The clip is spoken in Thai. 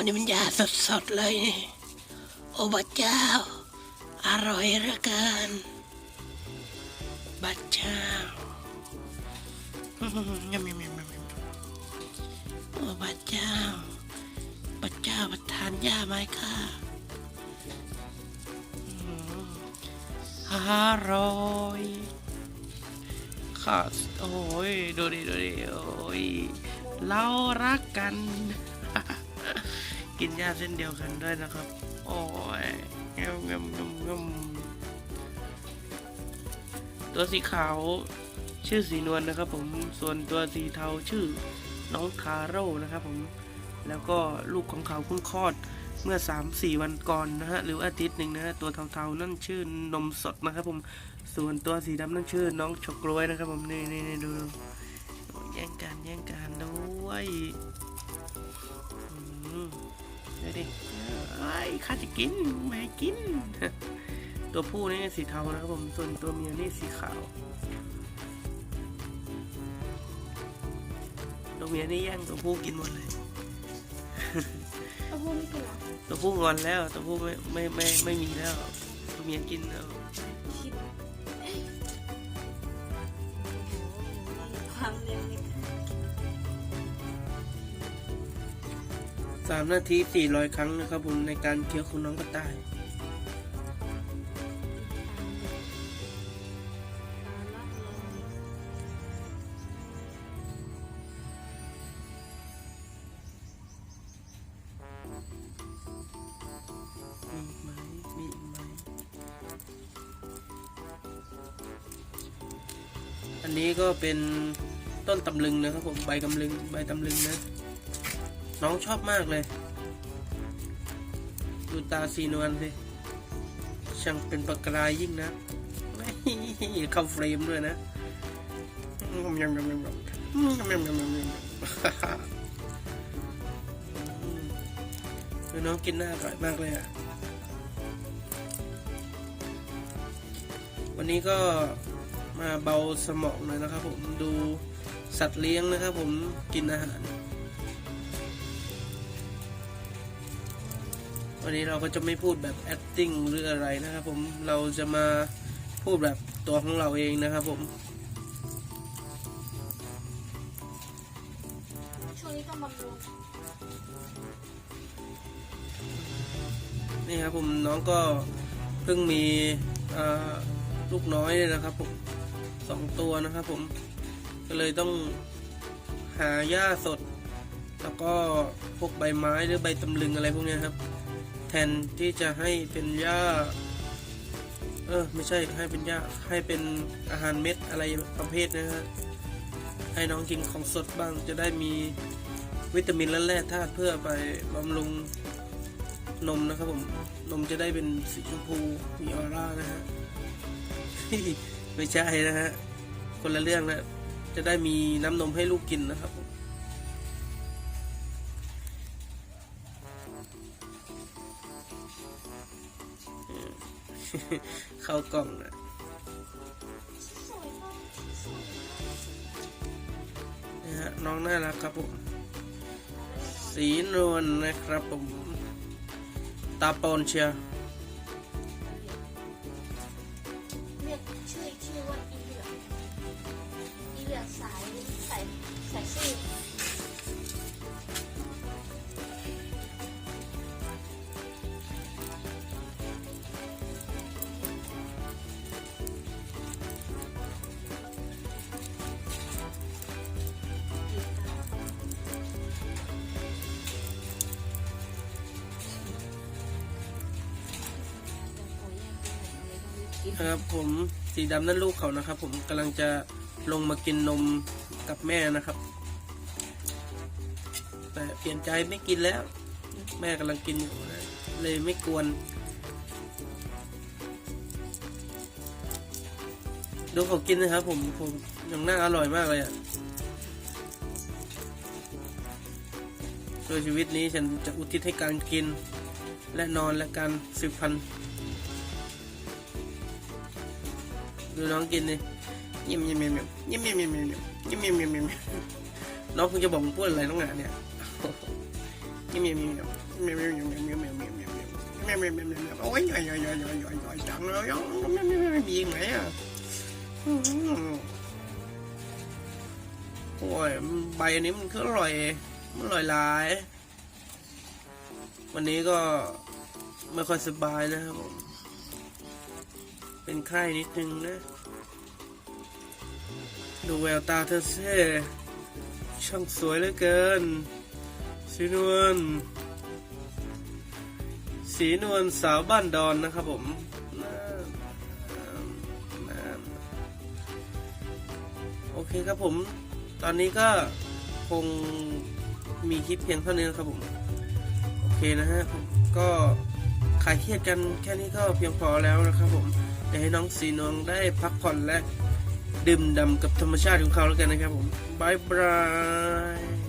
คนนี้มันยาสดๆเลยนี่โอ้บัดเจ้า อร่อยเหลือเกิน บัดเจ้าอืมยำยำยำยำยำโอ้บัดเจ้า บัดเจ้าประทานยาไหมค่ะอืมอร่อยค่ะโอ้ย ดูดิ ดูดิ โอ้ย เรารักกัน กินยาเส้นเดียวกันด้วยนะครับ โอ้ยงมงมงมงมตัวสีขาวชื่อสีนวลนะครับผมส่วนตัวสีเทาชื่อน้องทาร์โร่นะครับผมแล้วก็ลูกของเขาเพิ่งคลอดเมื่อ 3-4 วันก่อนนะฮะหรืออาทิตย์หนึ่งนะฮะตัวเทาๆนั่นชื่อนมสดนะครับผมส่วนตัวสีดำนั่นชื่อน้องช็อกโกแลตนะครับผมนี่นี่นี่ดูดูแย่งกันแย่งกันด้วย ดี๋ยวดิไอ้ยข้าจะกินไม่ให้กิน ตัวผู้นี่สีเทานะครับผมส่วนตัวเมียนี่สีขาวตัวเมียนี่แย่งตัวผู้กินหมดเลยเต้าหู้ไม่กินเหรอตัวผู้งอนแล้ว ตัวผู้ไม่ไม่ไม่ไม่มีแล้ว ตัวเมียกินแล้ว 3 นาที 400 ครั้งนะครับผมในการเคี้ยวคุณน้องกระต่ายอันนี้ก็เป็นต้นตำลึงนะครับผมใบกำลึงใบตำลึงนะ น้องชอบมากเลย ดูตาสีนวลสิช่างเป็นประกายยิ่งนะเข้าเฟรมด้วยนะน้องกินน่าอร่อยมากเลยอะ วันนี้ก็มาเบาสมองเลยนะครับผมดูสัตว์เลี้ยงนะครับผมกินอาหาร วันนี้เราก็จะไม่พูดแบบ acting หรืออะไรนะครับผมเราจะมาพูดแบบตัวของเราเองนะครับผมช่วงนี้ต้องบำรุงนี่ครับผมน้องก็เพิ่งมีอ่าลูกน้อยเนี่ยนะครับผมสองตัวนะครับผมก็เลยต้องหาหญ้าสด แล้วก็พวกใบไม้หรือใบตำลึงอะไรพวกเนี้ยครับ แทนที่จะให้เป็นหญ้า เออไม่ใช่ให้เป็นหญ้าให้เป็นอาหารเม็ดอะไรประเภทนะฮะให้น้องกินของสดบ้างจะได้มีวิตามินและแร่ธาตุเพื่อไปบำรุงนมนะครับผมนมจะได้เป็นสีชมพูมีออร่านะฮะไม่ใช่นะฮะคนละเรื่องนะจะได้มีน้ำนมให้ลูกกินนะครับผม เข้ากล่องนะนะฮะน้องน่ารักครับผม สีนวลนะครับผม ตาปนเชียร์เรียกชื่อชื่อว่าอีเหลืองอีเหลืองสายสายสายซื่อ นะครับผมสีดำนั่นลูกเขานะครับ ผมกำลังจะลงมากินนมกับแม่นะครับ แต่เปลี่ยนใจไม่กินแล้ว แม่กำลังกินอยู่นะเลยไม่กวน ดูเขากินนะครับ ผมผมยังน่าอร่อยมากเลยอะโดยชีวิตนี้ฉันจะอุทิศให้การกิน และนอนและการสืบพันธุ์ ดูน้องกินเลยยิ้มยิ้มยิ้มยิ้มยิ้มยิ้มยิ้มยิ้มยิ้มยิ้มยิ้มน้องคงจะบอกพูดอะไรน้องหนาเนี่ยยิ้มยิ้มยิ้มยิ้มโอ้ยย่อยย่อยย่อยย่อยย่อยย่อยจังเลยมีอีกไหมอะโอ้ยใบอันนี้มันคืออร่อยมันอร่อยหลาย วันนี้ก็ไม่ค่อยสบายนะครับผม เป็นไข้นิดนึงนะ ดูแววตาเธอเซ่ช่างสวยเหลือเกิน สีนวล สีนวลสาวบ้านดอนนะครับผมโอเคครับผม ตอนนี้ก็คงมีคลิปเพียงเท่านี้นะครับผม โอเคนะฮะผมก็ายเครียดกันแค่นี้ก็เพียงพอแล้วนะครับผมอยากให้น้องสีนวลได้พักผ่อนและดื่มด่ำกับธรรมชาติของเขาแล้วกันนะครับผมบายบาย